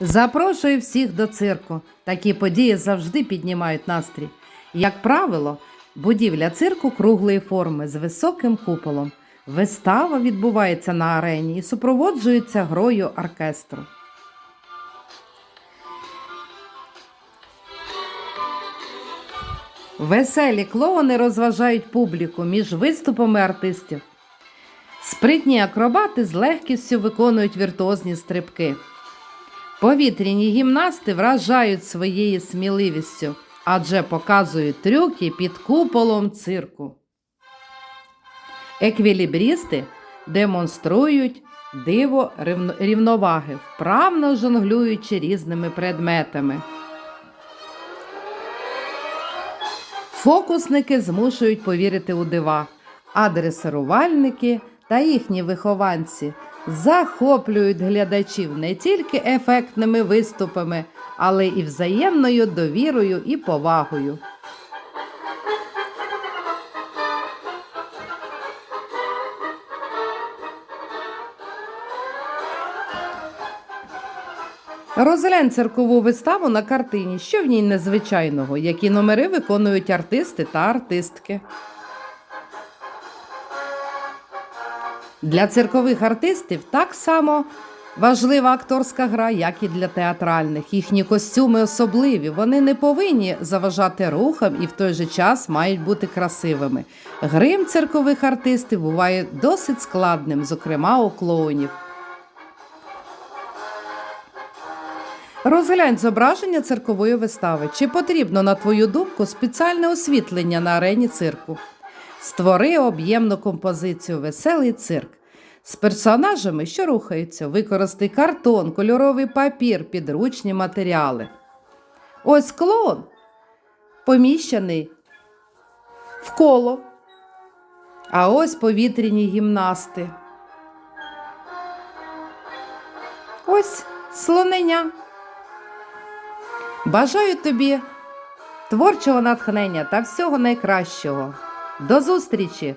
Запрошую всіх до цирку. Такі події завжди піднімають настрій. Як правило, будівля цирку круглої форми з високим куполом. Вистава відбувається на арені і супроводжується грою оркестру. Веселі клоуни розважають публіку між виступами артистів. Спритні акробати з легкістю виконують віртуозні стрибки. Повітряні гімнасти вражають своєю сміливістю, адже показують трюки під куполом цирку. Еквілібрісти демонструють диво рівноваги, вправно жонглюючи різними предметами. Фокусники змушують повірити у дива, а дресирувальники та їхні вихованці захоплюють глядачів не тільки ефектними виступами, але і взаємною довірою і повагою. Розглянь циркову виставу на картині, що в ній незвичайного, які номери виконують артисти та артистки. Для циркових артистів так само важлива акторська гра, як і для театральних. Їхні костюми особливі, вони не повинні заважати рухам і в той же час мають бути красивими. Грим циркових артистів буває досить складним, зокрема у клоунів. Розглянь зображення циркової вистави. Чи потрібно, на твою думку, спеціальне освітлення на арені цирку? Створи об'ємну композицію Веселий цирк з персонажами, що рухаються. Використай картон, кольоровий папір, підручні матеріали. Ось клоун поміщений в коло. А ось повітряні гімнасти. Ось слонення. Бажаю тобі творчого натхнення та всього найкращого. До зустрічі!